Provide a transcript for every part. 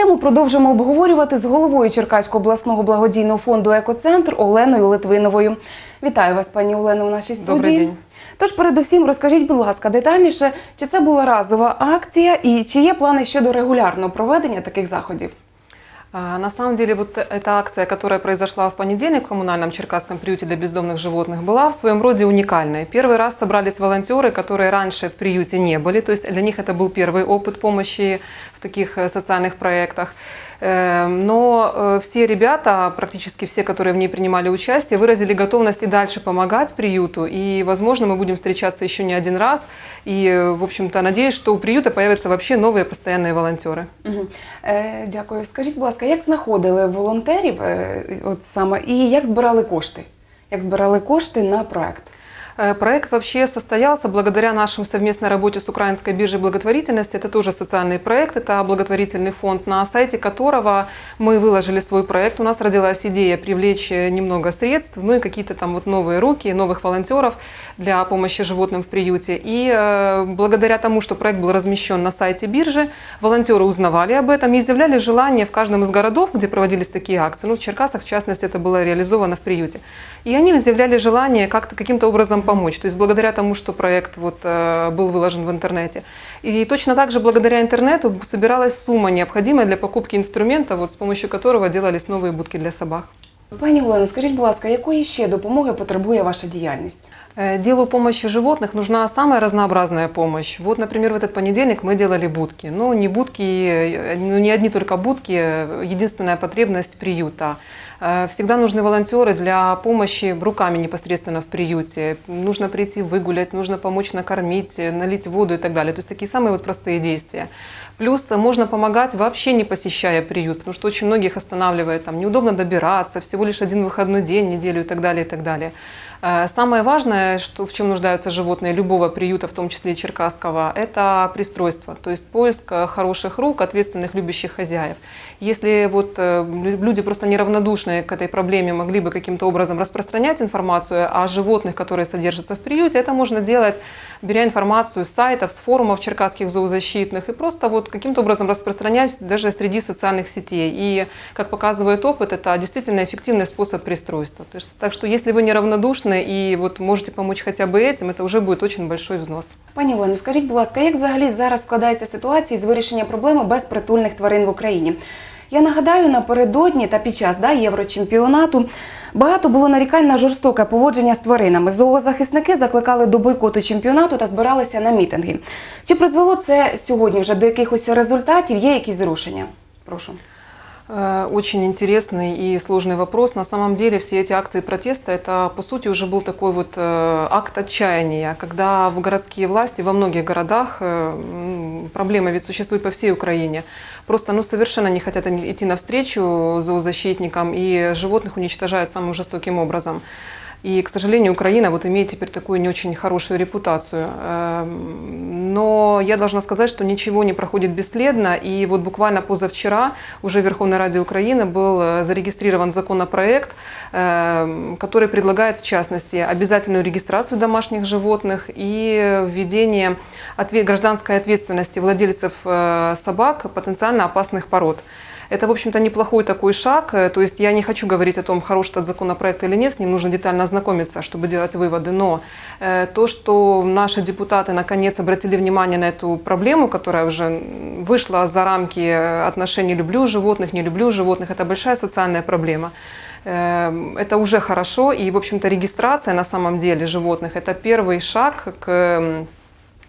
Тему продовжимо обговорювати з головою Черкаського обласного благодійного фонду Екоцентр Оленою Литвиновою. Вітаю вас, пані Олено, у нашій студії. Добрий день. Тож, передусім, розкажіть, будь ласка, детальніше, чи це була разова акція і чи є плани щодо регулярного проведення таких заходів? А, На самом деле, вот эта акция, которая произошла в понедельник в коммунальном Черкасском приюте для бездомных животных, была в своем роде уникальной. Первый раз собрались волонтеры, которые раньше в приюте не были, то есть для них это был первый опыт помощи в таких э, социальных проектах. Э, Но э, все ребята, практически все, которые в ней принимали участие, выразили готовность и дальше помогать приюту. И, возможно, мы будем встречаться еще не один раз. И, э, в общем-то, надеюсь, что у приюта появятся вообще новые постоянные волонтеры. Угу. Е, дякую. Скажіть, будь ласка, як знаходили волонтерів, е, от саме, і як збирали кошти? Як збирали кошти на проект? Э, Проект вообще состоялся благодаря нашим совместной работе с Украинской биржей благотворительности. Это тоже социальный проект, это благотворительный фонд, на сайте которого мы выложили свой проект. У нас родилась идея привлечь э, немного средств, ну и какие-то там вот новые руки, новых волонтеров для помощи животным в приюте. И э, благодаря тому, что проект был размещен на сайте биржи, волонтеры узнавали об этом и изъявляли желание в каждом из городов, где проводились такие акции. Ну, в Черкасах, в частности, это было реализовано в приюте. И они изъявляли желание как-то каким-то образом помочь. То есть благодаря тому, что проект вот, э, был выложен в интернете. И точно так же благодаря интернету собиралась сумма, необходимая для покупки инструмента, вот, с помощью которого делались новые будки для собак. Пані Олено, скажіть, будь ласка, якої ще допомоги потребує ваша діяльність? Э, Делу помощи животных нужна самая разнообразная помощь. Вот, например, в этот понедельник мы делали будки. Но не будки, э, ну, не одни только будки, э, единственная потребность приюта. Э, Всегда нужны волонтеры для помощи руками непосредственно в приюте. Нужно прийти выгулять, нужно помочь накормить, э, налить воду и так далее. То есть такие самые вот простые действия. Плюс э, можно помогать вообще не посещая приют, потому что очень многих останавливает, там неудобно добираться, всего лишь один выходной день, неделю и так далее, и так далее. Э, Самое важное, что, в чем нуждаются животные любого приюта, в том числе и черкасского, это пристройство, то есть поиск э, хороших рук, ответственных, любящих хозяев. Если вот э, лю- люди просто неравнодушные к этой проблеме могли бы каким-то образом распространять информацию о животных, которые содержатся в приюте, это можно делать, беря информацию с сайтов, с форумов черкасских зоозащитных и просто вот каким-то образом распространять даже среди социальных сетей. И, как показывает опыт, это действительно эффективный способ пристройства. То есть, так что если вы неравнодушны и вот можете помочь хотя бы этим, это уже будет очень большой взнос. Пані Олено, скажіть, будь ласка, як взагалі зараз складається ситуація з вирішення проблеми безпритульних тварин в Україні? Я нагадаю, напередодні та під час да, єврочемпіонату багато було нарікань на жорстоке поводження з тваринами. Зоозахисники закликали до бойкоту чемпіонату та збиралися на мітинги. Чи призвело це сьогодні вже до якихось результатів? Є якісь зрушення? Прошу. Э, Очень интересный и сложный вопрос. На самом деле все эти акции протеста, это по сути уже был такой вот э, акт отчаяния, когда в городские власти во многих городах, э, проблема ведь существует по всей Украине, просто ну, совершенно не хотят идти навстречу зоозащитникам и животных уничтожают самым жестоким образом. И, к сожалению, Украина вот имеет теперь такую не очень хорошую репутацию. Эм, Но я должна сказать, что ничего не проходит бесследно. И вот буквально позавчера уже в Верховной Раде Украины был э, зарегистрирован законопроект, эм, который предлагает, в частности, обязательную регистрацию домашних животных и введение гражданской ответственности владельцев э, собак потенциально опасных пород. Это, в общем-то, неплохой такой шаг. Э, То есть я не хочу говорить о том, хороший этот законопроект или нет, с ним нужно детально ознакомиться, чтобы делать выводы. Но э, то, что наши депутаты наконец обратили внимание на эту проблему, которая уже вышла за рамки э, отношений «люблю животных», «не люблю животных», это большая социальная проблема. Это уже хорошо, и, в общем-то, регистрация на самом деле животных – это первый шаг к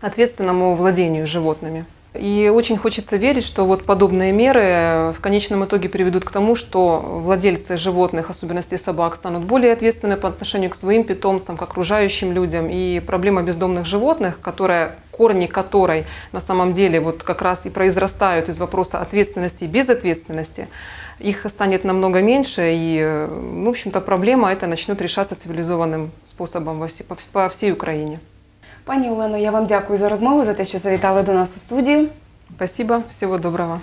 ответственному владению животными. И очень хочется верить, что вот подобные меры в конечном итоге приведут к тому, что владельцы животных, особенности собак, станут более ответственны по отношению к своим питомцам, к окружающим людям. И проблема бездомных животных, которая, корни которой на самом деле вот как раз и произрастают из вопроса ответственности и безответственности, их станет намного меньше, и, ну, в общем-то, проблема эта начнет решаться цивилизованным способом во все- по вс- по всей Украине. Пані Олено, я вам дякую за розмову, за те, що завітали до нас у студію. Спасибо, всього доброго.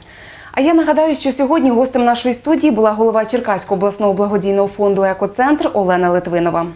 А я нагадаю, що сьогодні гостем нашої студії була голова Черкаського обласного благодійного фонду Екоцентр Олена Литвинова.